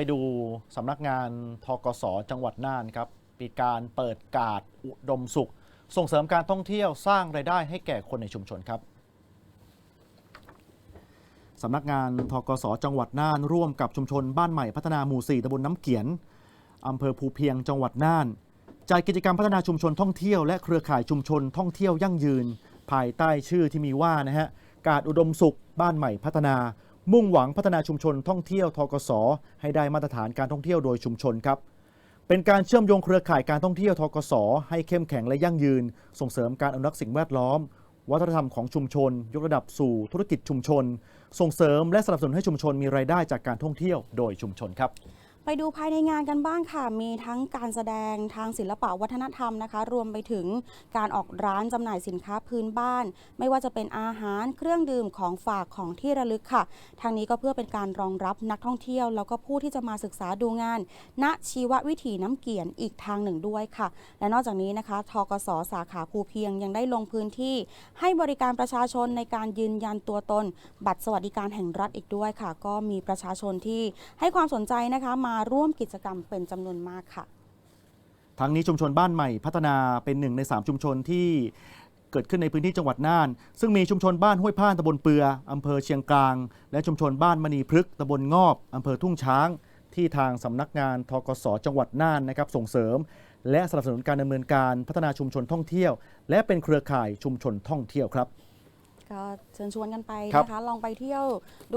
ไปดูสำนักงานทกสจังหวัดน่านครับมีการเปิดกาดอุดมสุข ส่งเสริมการท่องเที่ยวสร้างรายได้ให้แก่คนในชุมชนครับสำนักงานทกสจังหวัดน่านร่วมกับชุมชนบ้านใหม่พัฒนาหมู่4ตำบลน้ำเกียนอำเภอภูเพียงจังหวัดน่านจัดกิจกรรมพัฒนาชุมชนท่องเที่ยวและเครือข่ายชุมชนท่องเที่ยวยั่งยืน ภายใต้ชื่อที่มีว่านะฮะการอุดมสุข บ้านใหม่พัฒนา มุ่งหวังพัฒนาชุมชนท่องเที่ยวทกศให้ได้มาตรฐานการท่องเที่ยวโดยชุมชนครับ เป็นการเชื่อมโยงเครือข่ายการท่องเที่ยวทกศให้เข้มแข็งและยั่งยืน ส่งเสริมการอนุรักษ์สิ่งแวดล้อม วัฒนธรรมของชุมชน ยกระดับสู่ธุรกิจชุมชน ส่งเสริมและสนับสนุนให้ชุมชนมีรายได้จากการท่องเที่ยวโดยชุมชนครับ ไปดูภายในงานกันบ้างค่ะ มีทั้งการแสดงทางศิลปะวัฒนธรรมนะคะ รวมไปถึงการออกร้านจำหน่ายสินค้าพื้นบ้าน ไม่ว่าจะเป็นอาหารเครื่องดื่มของฝากของที่ระลึกค่ะ ทางนี้ก็เพื่อเป็นการรองรับนักท่องเที่ยว แล้วก็ผู้ที่จะมาศึกษาดูงาน ณชีววิถีน้ำเกียนอีกทางหนึ่งด้วยค่ะ และนอกจากนี้นะคะทกสสาขาภูเพียงยังได้ลงพื้นที่ ให้บริการประชาชนในการยืนยันตัวตน บัตรสวัสดิการแห่งรัฐอีกด้วยค่ะ ก็มีประชาชนที่ให้ความสนใจนะคะมาร่วมกิจกรรมเป็นจำนวนมากค่ะ ทั้งนี้ชุมชนบ้านใหม่พัฒนาเป็นหนึ่งใน 3 ชุมชนที่เกิดขึ้นในพื้นที่จังหวัดน่าน ซึ่งมีชุมชนบ้านห้วยพ่านตำบลเปืออำเภอเชียงกลาง และชุมชนบ้านมณีพฤกษ์ตำบลงอบอำเภอทุ่งช้าง ที่ทางสำนักงานทกสจังหวัดน่านนะครับส่งเสริม และสนับสนุนการดำเนินการพัฒนาชุมชนท่องเที่ยว และเป็นเครือข่ายชุมชนท่องเที่ยวครับ ก็เชิญชวนกันไปครับ นะคะ ลองไปเที่ยวดู